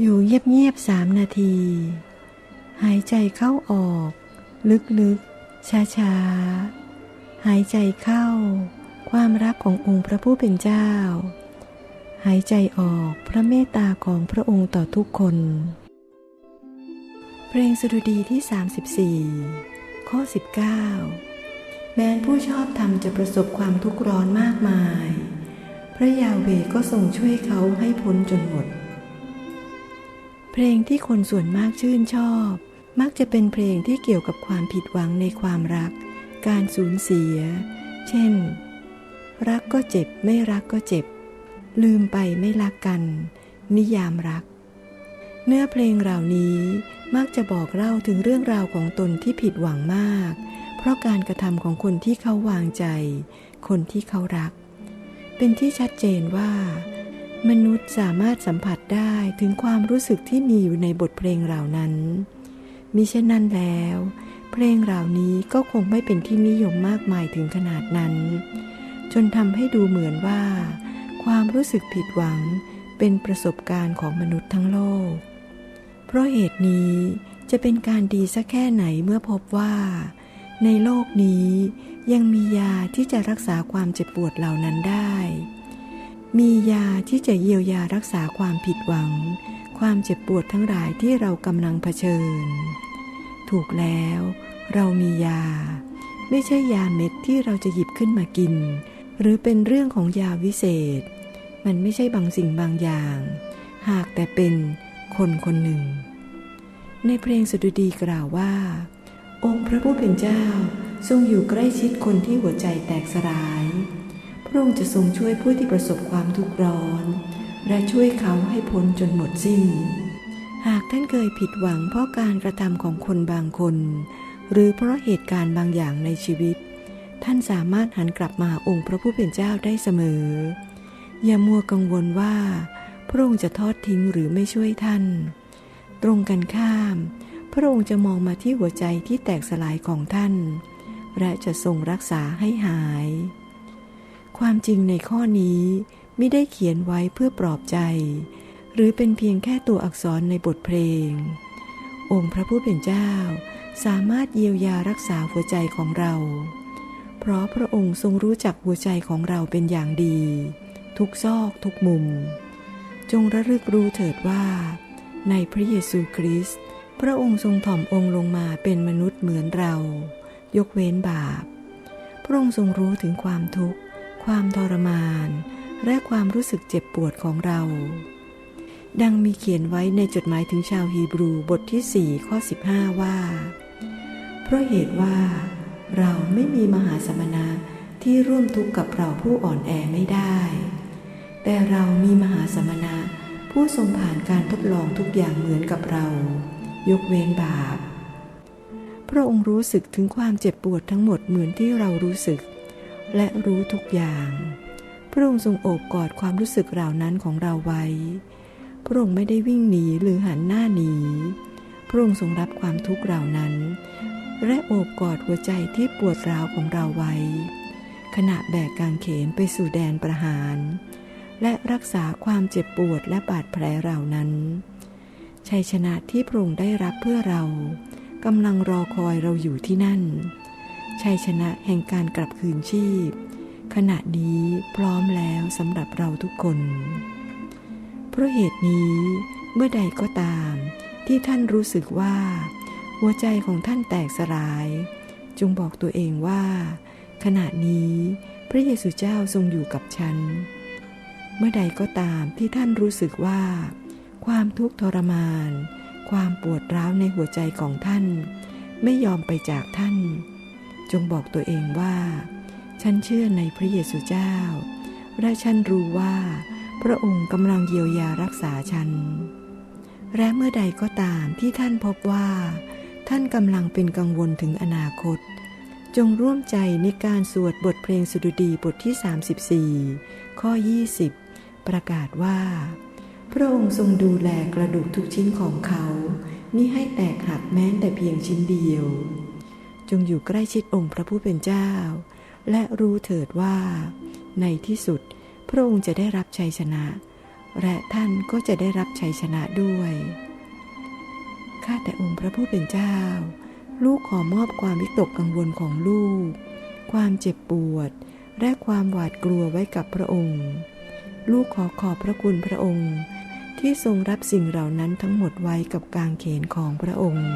อยู่เงียบๆสามนาที หายใจเข้าออก ลึกๆ ช้าๆ หายใจเข้า ความรักขององค์พระผู้เป็นเจ้า หายใจออกพระเมตตาของพระองค์ต่อทุกคน เพลงสดุดีที่ 34 ข้อ 19 แม้ผู้ชอบธรรมจะประสบความทุกข์ร้อนมากมาย พระยาเวก็ทรงช่วยเขาให้พ้นจนหมด เพลงที่คนส่วนมากชื่นชอบ มักจะเป็นเพลงที่เกี่ยวกับความผิดหวังในความรัก การสูญเสีย เช่น รักก็เจ็บไม่รักก็เจ็บ ลืมไปไม่รักกัน นิยามรัก เนื้อเพลงเหล่านี้มักจะบอกเล่าถึงเรื่องราวของตนที่ผิดหวังมาก เพราะการกระทำของคนที่เขาวางใจ คนที่เขารัก เป็นที่ชัดเจนว่า มนุษย์สามารถสัมผัส ได้ถึงความรู้สึกที่มีอยู่ในบทเพลงเหล่านั้น มิเช่นนั้นแล้ว เพลงเหล่านี้ก็คงไม่เป็นที่นิยมมากมายถึงขนาดนั้น จนทำให้ดูเหมือนว่า ความรู้สึกผิดหวังเป็นประสบการณ์ของมนุษย์ทั้งโลก เพราะเหตุนี้จะเป็นการดีสักแค่ไหนเมื่อพบว่า ในโลกนี้ยังมียาที่จะรักษาความเจ็บปวดเหล่านั้นได้ มียาที่จะเยียวยารักษาความผิดหวัง ความเจ็บปวดทั้งหลายที่เรากำลังเผชิญ ถูกแล้ว เรามียา ไม่ใช่ยาเม็ดที่เราจะหยิบขึ้นมากิน หรือเป็นเรื่องของยาวิเศษ มันไม่ใช่บางสิ่งบางอย่าง หากแต่เป็นคนคนหนึ่ง ในเพลงสดุดีกล่าวว่า องค์พระผู้เป็นเจ้าทรงอยู่ใกล้ชิดคนที่หัวใจแตกสลาย ระองค์จะทรงช่วยผู้ที่ประสบความทุกข์ร้อน และช่วยเขาให้พ้นจนหมดสิ้น หากท่านเคยผิดหวังเพราะการกระทำของคนบางคน หรือเพราะเหตุการณ์บางอย่างในชีวิต ท่านสามารถหันกลับมาหาองค์พระผู้เป็นเจ้าได้เสมอ อย่ามัวกังวลว่า พระองค์จะทอดทิ้งหรือไม่ช่วยท่าน ตรงกันข้าม พระองค์จะมองมาที่หัวใจที่แตกสลายของท่าน และจะทรงรักษาให้หาย ความจริงในข้อนี้ไม่ได้เขียนไว้เพื่อปลอบใจ หรือเป็นเพียงแค่ตัวอักษรในบทเพลง องค์พระผู้เป็นเจ้าสามารถเยียวยารักษาหัวใจของเรา เพราะพระองค์ทรงรู้จักหัวใจของเราเป็นอย่างดี ทุกซอกทุกมุม จงระลึกรู้เถิดว่า ในพระเยซูคริสต์พระองค์ทรงถ่อมองค์ลงมาเป็นมนุษย์เหมือนเรา ยกเว้นบาป พระองค์ทรงรู้ถึงความทุกข์ ความทรมาน และความรู้สึกเจ็บปวดของเรา ดังมีเขียนไว้ในจดหมายถึงชาวฮีบรูบทที่ 4 ข้อ 15 ว่า เพราะเหตุว่าเราไม่มีมหาสมณะที่ร่วมทุกข์กับเราผู้อ่อนแอไม่ได้ แต่เรามีมหาสมณะผู้ทรงผ่านการทดลองทุกอย่างเหมือนกับเรา ยกเว้นบาป พระองค์รู้สึกถึงความเจ็บปวดทั้งหมดเหมือนที่เรารู้สึก และรู้ทุกอย่าง พระองค์ทรงโอบกอดความรู้สึกเหล่านั้นของเราไว้ พระองค์ไม่ได้วิ่งหนีหรือหันหน้าหนี พระองค์ทรงรับความทุกข์เหล่านั้น และโอบกอดหัวใจที่ปวดร้าวของเราไว้ ขณะแบกกางเขนไปสู่แดนประหาร และรักษาความเจ็บปวดและบาดแผลเหล่านั้น ชัยชนะที่พระองค์ได้รับเพื่อเรากำลังรอคอยเราอยู่ที่นั่น ชัยชนะแห่งการกลับคืนชีพ ขณะนี้พร้อมแล้วสำหรับเราทุกคน เพราะเหตุนี้เมื่อใดก็ตาม ที่ท่านรู้สึกว่า หัวใจของท่านแตกสลาย จงบอกตัวเองว่า ขณะนี้พระเยซูเจ้าทรงอยู่กับฉัน เมื่อใดก็ตามที่ท่านรู้สึกว่า ความทุกข์ทรมาน ความปวดร้าวในหัวใจของท่าน ไม่ยอมไปจากท่าน จงบอกตัวเองว่า ฉันเชื่อในพระเยซูเจ้า และฉันรู้ว่า พระองค์กำลังเยียวยารักษาฉัน และเมื่อใดก็ตามที่ท่านพบว่า ท่านกำลังเป็นกังวลถึงอนาคต จงร่วมใจในการสวดบทเพลงสุดดีบทที่ 34 ข้อ 20 ประกาศว่า พระองค์ทรงดูแลกระดูกทุกชิ้นของเขามิให้แตกหักแม้แต่เพียงชิ้นเดียว จงอยู่ใกล้ชิดองค์พระผู้เป็นเจ้า และรู้เถิดว่า ในที่สุดพระองค์จะได้รับชัยชนะ และท่านก็จะได้รับชัยชนะด้วย ข้าแต่องค์พระผู้เป็นเจ้า ลูกขอมอบความวิตกกังวลของลูก ความเจ็บปวด และความหวาดกลัวไว้กับพระองค์ ลูกขอขอบพระคุณพระองค์ ที่ทรงรับสิ่งเหล่านั้นทั้งหมดไว้กับกางเขนของพระองค์